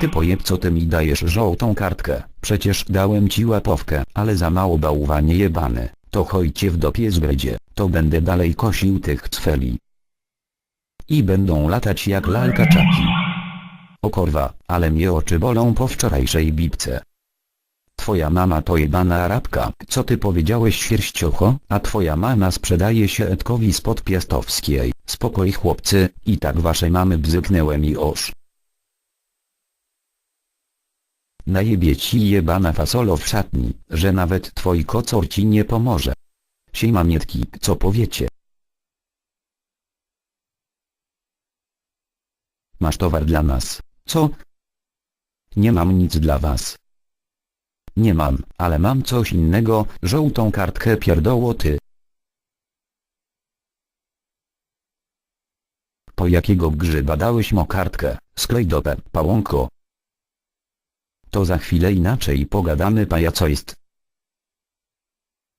Ty pojeb co ty mi dajesz żółtą kartkę, przecież dałem ci łapowkę, ale za mało bałwanie jebany, to chojcie w dopie zbredzie, to będę dalej kosił tych cfeli. I będą latać jak lalka czaki. O korwa, ale mnie oczy bolą po wczorajszej bibce. Twoja mama to jebana Arabka, co ty powiedziałeś świerściocho, a twoja mama sprzedaje się Edkowi spod Piastowskiej. Spokoj chłopcy, i tak wasze mamy bzyknęły mi oż. Najebie ci jebana fasolo w szatni, że nawet twoi kocor ci nie pomoże. Siema mietki, co powiecie? Masz towar dla nas, co? Nie mam nic dla was. Nie mam, ale mam coś innego, żółtą kartkę pierdoło ty. Po jakiego grzyba dałeś mo kartkę, sklej dopę, pałąko. To za chwilę inaczej pogadamy pajaco jest,